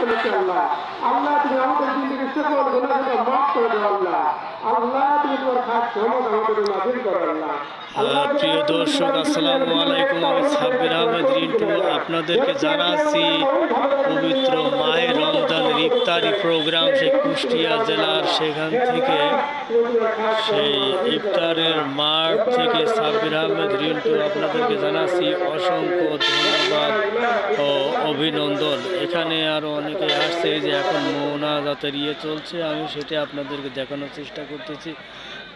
ফেলেছি আল্লাহ। আল্লাহ তুমি আমাদের জিন্দগি সকল গুণাগুলো মাফ করে দাও আল্লাহ। প্রিয় দর্শক, আসসালামু আলাইকুম। আমি সাব্বির আহমেদ রিন্টু। আপনাদেরকে জানাচ্ছি, পবিত্র মাহে রমজানের ইফতারি প্রোগ্রাম সেই কুষ্টিয়া জেলার সেখান থেকে। সেই ইফতারের মাঠ থেকে সাব্বির আহমেদ রিন্টু আপনাদেরকে জানাচ্ছি, অসংখ্য ধন্যবাদ ও অভিনন্দন। এখানে আরও অনেকে আসছে যে এখন মোনাজাতের ইয়ে চলছে, আমি সেটা আপনাদেরকে দেখানোর চেষ্টা করতেছি।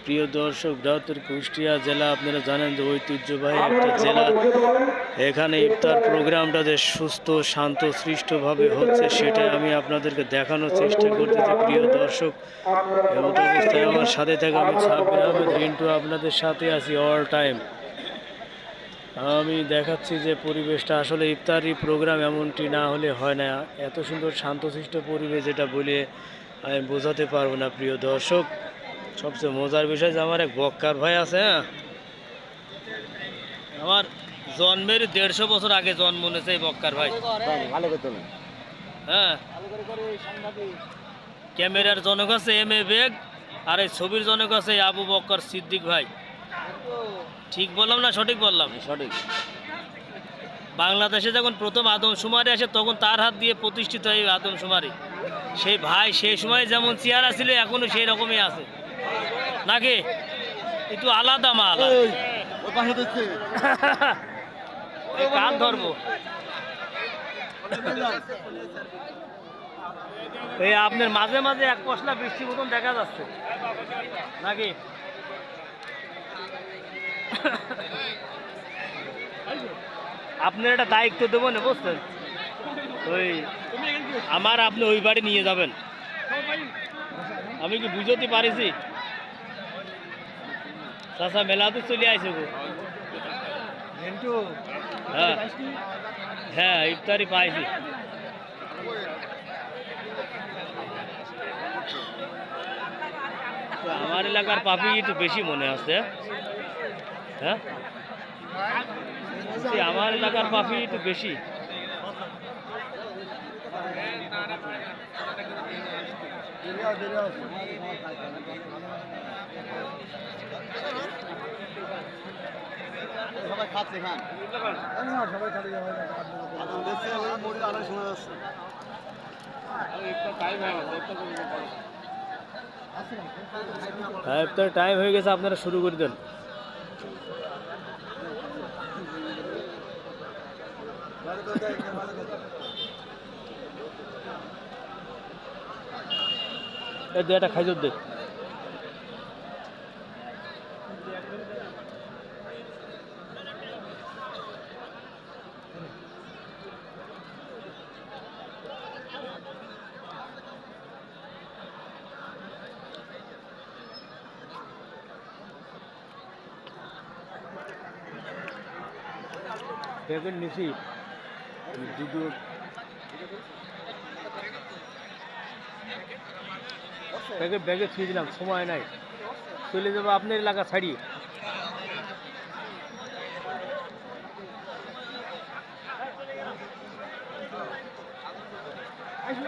প্রিয় দর্শক বৃহত্তর কুষ্টিয়া জেলা আপনারা জানেন যে ঐতিহ্যবাহী একটা জেলা। এখানে ইফতার প্রোগ্রামটা যে সুস্থ শান্ত সৃষ্টভাবে হচ্ছে সেটা আমি আপনাদেরকে দেখানোর চেষ্টা করতেছি প্রিয় দর্শক। অবস্থায় আমার সাথে থেকে আমি সাব্বির আহমেদ রিন্টু আপনাদের সাথে আছি অল টাইম। আমি দেখাচ্ছি যে পরিবেশটা আসলে ইফতারি প্রোগ্রাম এমনটি না হলে হয় না। এত সুন্দর শান্তশিষ্ট পরিবেশ যেটা বলে আমি বোঝাতে পারব না প্রিয় দর্শক। সবচেয়ে মজার বিষয় যে আমার এক বক্কার ভাই আছে হ্যাঁ? আমার জন্মের দেড়শো বছর আগে জন্ম নিয়েছে এই বক্কার ভাই। ভালো করতো না হ্যাঁ? ক্যামেরার জনক আছে এম এ বেগ আর এই ছবির জনক আছে আবু বক্কর সিদ্দিক ভাই। ঠিক বললাম না সঠিক বললাম? সঠিক। বাংলাদেশে যখন প্রথম আদমশুমারি আসে তখন তার হাত দিয়ে প্রতিষ্ঠিত হয় আদমশুমারি। সেই ভাই সেই সময় যেমন চেয়ার ছিল এখনও সেই রকমই আছে। নাকি? একটু আলাদা মাল। ধরবো? এই আপনার মাঝে মাঝে এক পশলা বৃষ্টি মতন দেখা যাচ্ছে। নাকি? আপনার একটা দায়িত্ব দেবো না বুঝছেন? ওই আমার আপনি ওই বাড়ি নিয়ে যাবেন। আমি কি বুঝতে পারিছি? চাষা মেলাতে চলে আইসে গো হ্যাঁ হ্যাঁ ইফতারি পাইছি তো আমার এলাকার পাপি একটু বেশি মনে আছে হ্যাঁ বলছি, আমার এলাকার পাপি একটু বেশি হ্যাঁ টাইম হয়ে গেছে আপনারা শুরু করে দেন। একটা খাইজর দে। নিছি দুটো প্যাকেট ব্যাগে ছুঁয়ে দিলাম সময় নাই। চলে যাব আপনার এলাকা ছাড়িয়ে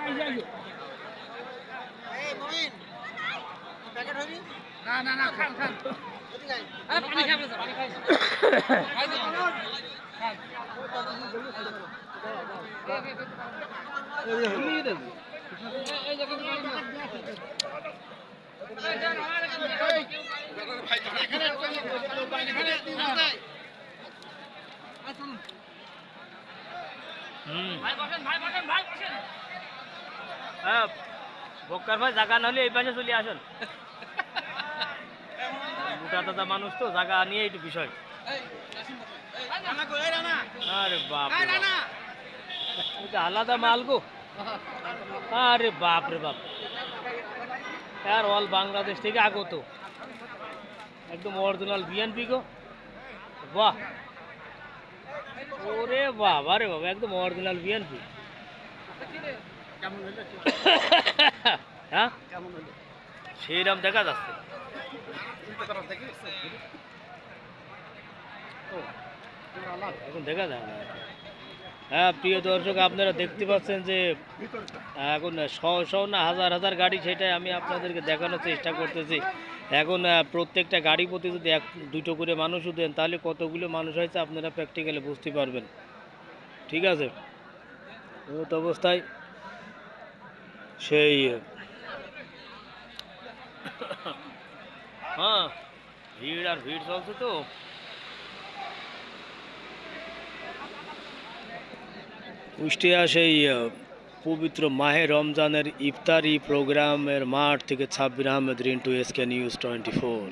হুম হ্যাঁ বক্কার ভাই জায়গা না হলে এই পাশে চলে আসুন মোটা দাদা মানুষ তো জায়গা নিয়ে একটু বিষয় আরে বাপ আলাদা মাল গো। আরে বাপ রে বাপ। আর অল বাংলাদেশ থেকে আগত। একদম অরিজিনাল বিএনপি গো। বাহ। ওরে বাবা রে বাবা, একদম অরিজিনাল বিএনপি হ্যাঁ? সেইরকম দেখা যাচ্ছে। এখন দেখা যায় না। হ্যাঁ প্রিয় দর্শক, আপনারা দেখতে পাচ্ছেন যে, এখন শো শো না, হাজার হাজার গাড়ি সেটাই আমি আপনাদেরকে দেখানোর চেষ্টা করতেছি। এখন প্রত্যেকটা গাড়ি প্রতি যদি এক, দুটো করে মানুষও দেন, তাহলে কতগুলো মানুষ হয়েছে আপনারা প্র্যাকটিক্যালি বুঝতে পারবেন। ঠিক আছে? মূলত অবস্থায় সেই হ্যাঁ ভিড় আর ভিড় চলছে তো। কুষ্টিয়া সেই পবিত্র মাহে রমজানের ইফতারি প্রোগ্রামের মাঠ থেকে Sabbir Ahmed Rintu SK news twenty four